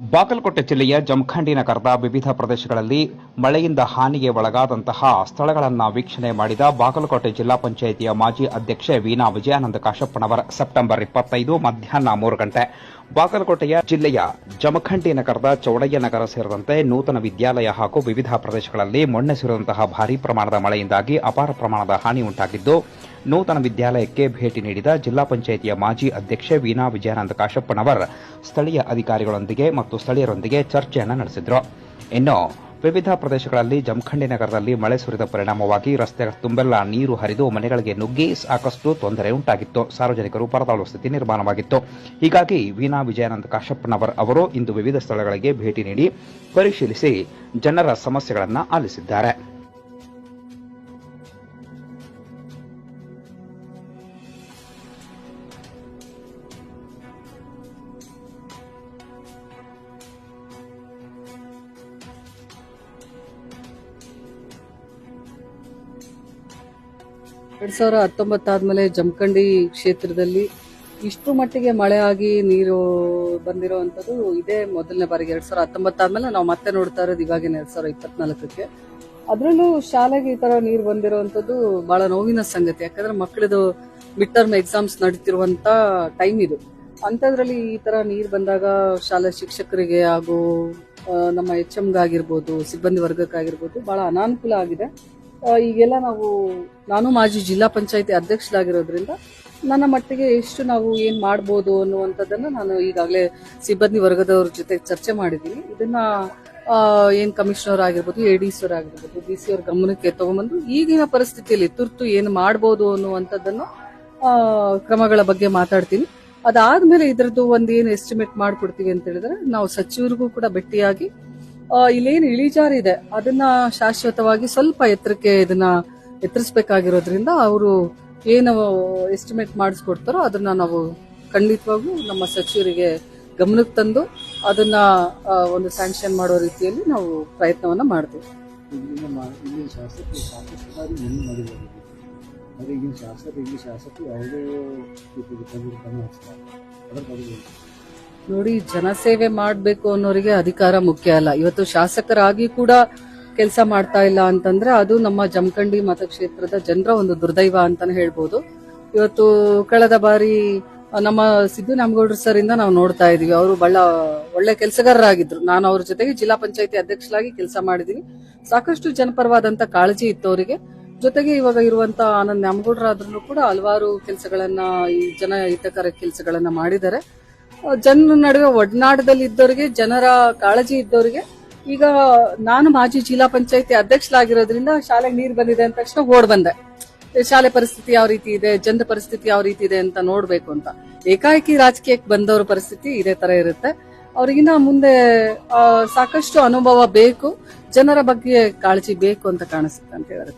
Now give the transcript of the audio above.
ಬಾಗಲಕೋಟೆ ಜಿಲ್ಲೆಯ ಜಮಖಂಡಿ ನಗರದ ವಿವಿಧ ಪ್ರದೇಶಗಳಲ್ಲಿ ಮಳೆಯಿಂದ ಹಾನಿಗೆ ಒಳಗಾದಂತಹ ಸ್ಥಳಗಳನ್ನು ವೀಕ್ಷಣೆ ಮಾಡಿದ ಬಾಗಲಕೋಟೆ ಜಿಲ್ಲಾ ಪಂಚಾಯಿತಿಯ ಮಾಜಿ ಅಧ್ಯಕ್ಷೆ ವೀಣಾ ವಿಜಯಾನಂದ ಕಾಶಪ್ಪನವರ ಸೆಪ್ಟೆಂಬರ್ ಇಪ್ಪತ್ತೈದು ಮಧ್ಯಾಹ್ನ ಮೂರು ಗಂಟೆ. ಬಾಗಲಕೋಟೆಯ ಜಿಲ್ಲೆಯ ಜಮಖಂಡಿ ನಗರದ ಚೌಡಯ್ಯ ನಗರ ಸೇರಿದಂತೆ ನೂತನ ವಿದ್ಯಾಲಯ ಹಾಗೂ ವಿವಿಧ ಪ್ರದೇಶಗಳಲ್ಲಿ ಮೊನ್ನೆ ಭಾರೀ ಪ್ರಮಾಣದ ಮಳೆಯಿಂದಾಗಿ ಅಪಾರ ಪ್ರಮಾಣದ ಹಾನಿ ಉಂಟಾಗಿದ್ದು, ನೂತನ ವಿದ್ಯಾಲಯಕ್ಕೆ ಭೇಟಿ ನೀಡಿದ ಜಿಲ್ಲಾ ಪಂಚಾಯಿತಿಯ ಮಾಜಿ ಅಧ್ಯಕ್ಷೆ ವೀಣಾ ವಿಜಯಾನಂದ ಕಾಶಪ್ಪನವರ್ ಸ್ಥಳೀಯ ಅಧಿಕಾರಿಗಳೊಂದಿಗೆ ಮತ್ತು ಸ್ಥಳೀಯರೊಂದಿಗೆ ಚರ್ಚೆಯನ್ನು ನಡೆಸಿದರು. ಇನ್ನು ವಿವಿಧ ಪ್ರದೇಶಗಳಲ್ಲಿ ಜಮಖಂಡಿ ನಗರದಲ್ಲಿ ಮಳೆ ಸುರಿದ ಪರಿಣಾಮವಾಗಿ ರಸ್ತೆ ತುಂಬೆಲ್ಲ ನೀರು ಹರಿದು ಮನೆಗಳಿಗೆ ನುಗ್ಗಿ ಸಾಕಷ್ಟು ತೊಂದರೆ ಉಂಟಾಗಿತ್ತು. ಸಾರ್ವಜನಿಕರು ಪರದಾಡುವ ಸ್ಥಿತಿ ನಿರ್ಮಾಣವಾಗಿತ್ತು. ಹೀಗಾಗಿ ವೀಣಾ ವಿಜಯಾನಂದ ಕಾಶಪ್ಪನವರ್ ಅವರು ಇಂದು ವಿವಿಧ ಸ್ಥಳಗಳಿಗೆ ಭೇಟಿ ನೀಡಿ ಪರಿಶೀಲಿಸಿ ಜನರ ಸಮಸ್ಯೆಗಳನ್ನು ಆಲಿಸಿದ್ದಾರೆ. ಎರಡ್ ಸಾವಿರ ಹತ್ತೊಂಬತ್ತಾದ್ಮೇಲೆ ಜಮಖಂಡಿ ಕ್ಷೇತ್ರದಲ್ಲಿ ಇಷ್ಟು ಮಟ್ಟಿಗೆ ಮಳೆ ಆಗಿ ನೀರು ಬಂದಿರುವಂತದ್ದು ಇದೇ ಮೊದಲನೇ ಬಾರಿಗೆ. ಎರಡ್ ಸಾವಿರ ಹತ್ತೊಂಬತ್ತಾದ್ಮೇಲೆ ನಾವು ಮತ್ತೆ ನೋಡ್ತಾ ಇರೋದು ಇವಾಗಿನ ಎರಡ್ ಸಾವಿರ ಇಪ್ಪತ್ನಾಲ್ಕಕ್ಕೆ. ಅದ್ರಲ್ಲೂ ಶಾಲೆಗೆ ಈ ತರ ನೀರು ಬಂದಿರುವಂತದ್ದು ಬಹಳ ನೋವಿನ ಸಂಗತಿ. ಯಾಕಂದ್ರೆ ಮಕ್ಕಳದು ಮಿಡ್ ಟರ್ಮ್ ಎಕ್ಸಾಮ್ಸ್ ನಡೀತಿರುವಂತ ಟೈಮ್ ಇದು. ಅಂಥದ್ರಲ್ಲಿ ಈ ತರ ನೀರು ಬಂದಾಗ ಶಾಲಾ ಶಿಕ್ಷಕರಿಗೆ ಹಾಗೂ ನಮ್ಮ ಎಚ್ ಎಮ್ಗಾಗಿರ್ಬೋದು ಸಿಬ್ಬಂದಿ ವರ್ಗಕ್ಕಾಗಿರ್ಬೋದು ಬಹಳ ಅನಾನುಕೂಲ ಆಗಿದೆ. ಈಗೆಲ್ಲ ನಾವು, ನಾನು ಮಾಜಿ ಜಿಲ್ಲಾ ಪಂಚಾಯತಿ ಅಧ್ಯಕ್ಷರಾಗಿರೋದ್ರಿಂದ ನನ್ನ ಮಟ್ಟಿಗೆ ಎಷ್ಟು ನಾವು ಏನ್ ಮಾಡ್ಬೋದು ಅನ್ನುವಂಥದ್ದನ್ನ ನಾನು ಈಗಾಗಲೇ ಸಿಬ್ಬಂದಿ ವರ್ಗದವ್ರ ಜೊತೆ ಚರ್ಚೆ ಮಾಡಿದ್ದೀನಿ. ಇದನ್ನ ಏನ್ ಕಮಿಷನರ್ ಆಗಿರ್ಬೋದು, ಎ ಡಿ ಸರ್ ಆಗಿರ್ಬೋದು, ಡಿ ಸಿ ಅವ್ರ ಗಮನಕ್ಕೆ ತಗೊಂಡ್ಬಂದು ಈಗಿನ ಪರಿಸ್ಥಿತಿಯಲ್ಲಿ ತುರ್ತು ಏನು ಮಾಡ್ಬೋದು ಅನ್ನುವಂಥದ್ದನ್ನು ಕ್ರಮಗಳ ಬಗ್ಗೆ ಮಾತಾಡ್ತೀನಿ. ಅದಾದ್ಮೇಲೆ ಇದರದ್ದು ಒಂದು ಏನು ಎಸ್ಟಿಮೇಟ್ ಮಾಡ್ಕೊಡ್ತೀವಿ ಅಂತ ಹೇಳಿದ್ರೆ, ನಾವು ಸಚಿವರಿಗೂ ಕೂಡ ಭೇಟಿಯಾಗಿ ಇಲ್ಲೇನು ಇಳಿಜಾರಿದೆ ಅದನ್ನ ಶಾಶ್ವತವಾಗಿ ಸ್ವಲ್ಪ ಎತ್ತರಕ್ಕೆ ಇದನ್ನ ಎತ್ತರಿಸಬೇಕಾಗಿರೋದ್ರಿಂದ ಅವರು ಏನು ಎಸ್ಟಿಮೇಟ್ ಮಾಡಿಸ್ಕೊಡ್ತಾರೋ ಅದನ್ನ ನಾವು ಖಂಡಿತವಾಗೂ ನಮ್ಮ ಸಚಿವರಿಗೆ ಗಮನಕ್ಕೆ ತಂದು ಅದನ್ನ ಒಂದು ಸ್ಯಾಂಕ್ಷನ್ ಮಾಡೋ ರೀತಿಯಲ್ಲಿ ನಾವು ಪ್ರಯತ್ನವನ್ನ ಮಾಡ್ತೀವಿ. ನೋಡಿ, ಜನಸೇವೆ ಮಾಡಬೇಕು ಅನ್ನೋರಿಗೆ ಅಧಿಕಾರ ಮುಖ್ಯ ಅಲ್ಲ. ಇವತ್ತು ಶಾಸಕರಾಗಿ ಕೂಡ ಕೆಲಸ ಮಾಡ್ತಾ ಇಲ್ಲ ಅಂತಂದ್ರೆ ಅದು ನಮ್ಮ ಜಮಖಂಡಿ ಮತಕ್ಷೇತ್ರದ ಜನರ ಒಂದು ದುರ್ದೈವ ಅಂತಾನೆ ಹೇಳ್ಬೋದು. ಇವತ್ತು ಕಳೆದ ಬಾರಿ ನಮ್ಮ ಸಿದ್ದು ನಾಮಗೌಡ್ರ ಸರ್ ಇಂದ ನಾವು ನೋಡ್ತಾ ಇದೀವಿ ಅವರು ಬಹಳ ಒಳ್ಳೆ ಕೆಲಸಗಾರರಾಗಿದ್ರು. ನಾನು ಅವ್ರ ಜೊತೆಗೆ ಜಿಲ್ಲಾ ಪಂಚಾಯತಿ ಅಧ್ಯಕ್ಷರಾಗಿ ಕೆಲಸ ಮಾಡಿದೀನಿ ಸಾಕಷ್ಟು ಜನಪರವಾದಂತ ಕಾಳಜಿ ಇತ್ತು ಅವರಿಗೆ ಜೊತೆಗೆ ಇವಾಗ ಇರುವಂತ ಆನಂದ್ ನ್ಯಾಮಗೌಡರಾದ್ರೂ ಕೂಡ ಹಲವಾರು ಕೆಲಸಗಳನ್ನ ಈ ಜನ ಹಿತಕರ ಕೆಲಸಗಳನ್ನ ಮಾಡಿದ್ದಾರೆ. ಜನರ ನಡುವೆ ಒಡನಾಟದಲ್ಲಿ ಇದ್ದವರಿಗೆ, ಜನರ ಕಾಳಜಿ ಇದ್ದವರಿಗೆ, ಈಗ ನಾನು ಮಾಜಿ ಜಿಲ್ಲಾ ಪಂಚಾಯತಿ ಅಧ್ಯಕ್ಷರಾಗಿರೋದ್ರಿಂದ ಶಾಲೆಗೆ ನೀರು ಬಂದಿದೆ ಅಂದ ತಕ್ಷಣ ಓಡ್ ಬಂದೆ. ಶಾಲೆ ಪರಿಸ್ಥಿತಿ ಯಾವ ರೀತಿ ಇದೆ, ಜನರ ಪರಿಸ್ಥಿತಿ ಯಾವ ರೀತಿ ಇದೆ ಅಂತ ನೋಡ್ಬೇಕು ಅಂತ. ಏಕಾಏಕಿ ರಾಜಕೀಯಕ್ಕೆ ಬಂದವ್ರ ಪರಿಸ್ಥಿತಿ ಇದೇ ತರ ಇರುತ್ತೆ. ಅವ್ರಿಗಿನ್ನ ಮುಂದೆ ಸಾಕಷ್ಟು ಅನುಭವ ಬೇಕು, ಜನರ ಬಗ್ಗೆ ಕಾಳಜಿ ಬೇಕು ಅಂತ ಕಾಣಿಸುತ್ತೆ ಅಂತ ಹೇಳಿ